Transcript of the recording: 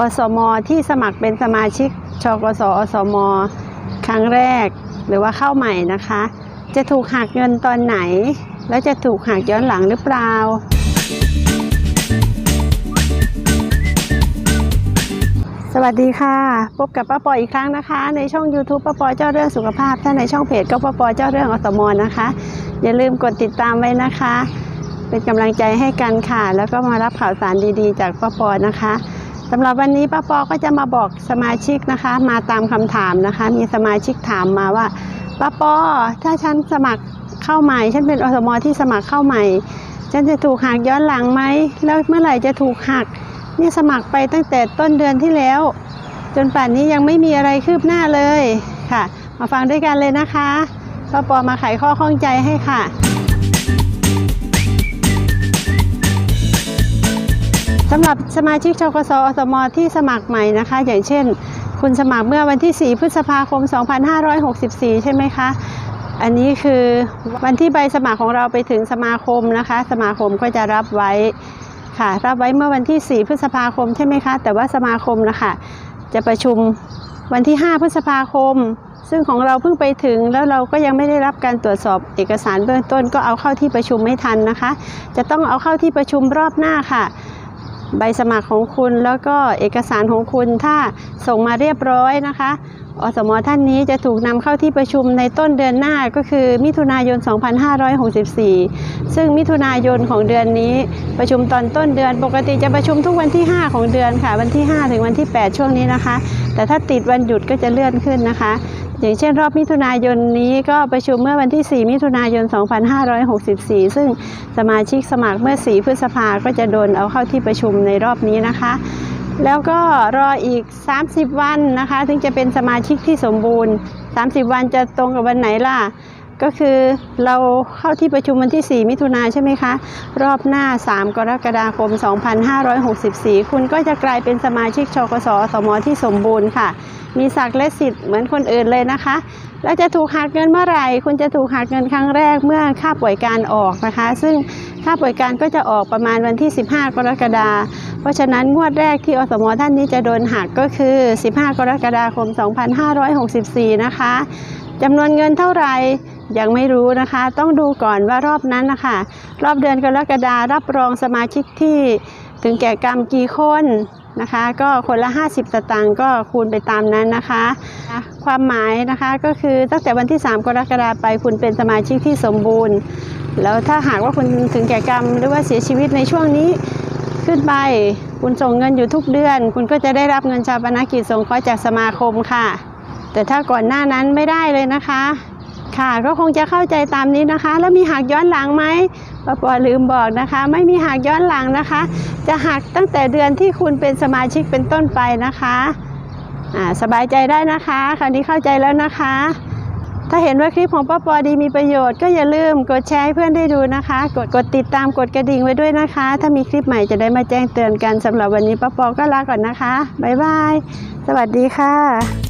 อสมที่สมัครเป็นสมาชิกชกสอสม ครั้งแรกหรือว่าเข้าใหม่นะคะ จะถูกหักเงินตอนไหน แล้วจะถูกหักย้อนหลังหรือเปล่า สวัสดีค่ะ พบกับป้าปออีกครั้งนะคะ ในช่อง YouTube ป้าปอเจ้าเรื่องสุขภาพ ถ้าในช่องเพจก็ป้าปอเจ้าเรื่องอสมนะคะ อย่าลืมกดติดตามไว้นะคะ เป็นกำลังใจให้กันค่ะ แล้วก็มารับข่าวสารดีๆ จากป้าปอนะคะ สำหรับวันนี้ป้าปอก็จะมาบอกสมาชิกนะคะ มาตามคำถามนะคะ มีสมาชิกถามมาว่าป้าปอถ้าฉันสมัครเข้าใหม่ ฉันเป็นอสมที่สมัครเข้าใหม่ ฉันจะถูกหักย้อนหลังไหมแล้วเมื่อไหร่จะถูกหักนี่สมัครไปตั้งแต่ต้นเดือนที่แล้ว จนป่านนี้ยังไม่มีอะไรคืบหน้าเลยค่ะ มาฟังด้วยกันเลยนะคะป้าปอมาไขข้อข้องใจให้ค่ะ สำหรับสมาชิกชกสอสมที่สมัครใหม่นะคะ อย่างเช่น คุณสมัครเมื่อวันที่ 4 พฤษภาคม 2564 ใช่ไหมคะ อันนี้คือวันที่ใบสมัครของเราไปถึงสมาคมนะคะ สมาคมก็จะรับไว้ค่ะ รับไว้เมื่อวันที่ 4 พฤษภาคมใช่ไหมคะ แต่ว่าสมาคมนะคะจะประชุมวันที่ 5 พฤษภาคม ซึ่งของเราเพิ่งไปถึงแล้วเราก็ยังไม่ได้รับการตรวจสอบเอกสารเบื้องต้น ก็เอาเข้าที่ประชุมไม่ทันนะคะ จะต้องเอาเข้าที่ประชุมรอบหน้าค่ะ ใบสมัครของคุณแล้วก็เอกสารของคุณถ้าส่งมาเรียบร้อยนะคะ อสมท่านนี้จะถูกนำเข้าที่ประชุมในต้นเดือนหน้าก็คือมิถุนายน 2564 ซึ่งมิถุนายนของเดือนนี้ประชุมตอนต้นเดือน ปกติจะประชุมทุกวันที่ 5 ของเดือนค่ะ วันที่ 5 ถึงวันที่ 8 ช่วงนี้นะคะแต่ถ้าติดวันหยุดก็จะเลื่อนขึ้นนะคะ อย่างเช่นรอบมิถุนายนนี้ก็ประชุมเมื่อวันที่ 4 มิถุนายน 2564 ซึ่งสมาชิกสมัครเมื่อ 4 พฤษภาก็จะโดนเอาเข้าที่ประชุมในรอบนี้นะคะแล้วก็รออีก 30 วันนะคะ ถึงจะเป็นสมาชิกที่สมบูรณ์ 30 วันจะตรงกับวันไหนล่ะ ก็คือเราเข้าที่ประชุมวันที่ 4 มิถุนาใช่ไหมคะ รอบหน้า 3 กรกฎาคม 2564 คุณก็จะกลายเป็นสมาชิกชกสสมที่สมบูรณ์ค่ะ มีศักดิ์และสิทธิ์เหมือนคนอื่นเลยนะคะ แล้วจะถูกหักเงินเมื่อไหร่ คุณจะถูกหักเงินครั้งแรกเมื่อค่าป่วยการออกนะคะ ซึ่งค่าป่วยการก็จะออกประมาณวันที่ 15 กรกฎาคมเพราะฉะนั้นงวดแรกที่อสมท่านนี้จะโดนหักก็คือ 15 กรกฎาคม 2564 นะคะ จำนวนเงินเท่าไหร่ยังไม่รู้นะคะ ต้องดูก่อนว่ารอบนั้นนะคะรอบเดือนกรกฎารับรองสมาชิกที่ถึงแก่กรรมกี่คนนะคะ ก็คนละ 50 สตางค์ก็คูณไปตามนั้นนะคะ ความหมายนะคะก็คือตั้งแต่วันที่ 3 กรกฎาไปคุณเป็นสมาชิกที่สมบูรณ์ แล้วถ้าหากว่าคุณถึงแก่กรรมหรือว่าเสียชีวิตในช่วงนี้ขึ้นไป คุณส่งเงินอยู่ทุกเดือน คุณก็จะได้รับเงินชาปนกิจสงเคราะห์จากสมาคมค่ะ แต่ถ้าก่อนหน้านั้นไม่ได้เลยนะคะ ค่ะก็คงจะเข้าใจตามนี้นะคะ แล้วมีหักย้อนหลังไหมปปอลืมบอกนะคะ ไม่มีหักย้อนหลังนะคะ จะหักตั้งแต่เดือนที่คุณเป็นสมาชิกเป็นต้นไปนะคะอ่าสบายใจได้นะคะ คราวนี้เข้าใจแล้วนะคะ ถ้าเห็นว่าคลิปของป้าปอดีมีประโยชน์ก็อย่าลืมกดแชร์ให้เพื่อนได้ดูนะคะ กดกดติดตามกดกระดิ่งไว้ด้วยนะคะ ถ้ามีคลิปใหม่จะได้มาแจ้งเตือนกันสำหรับวันนี้ป้าปอก็ลาก่อนนะคะบ๊ายบายสวัสดีค่ะ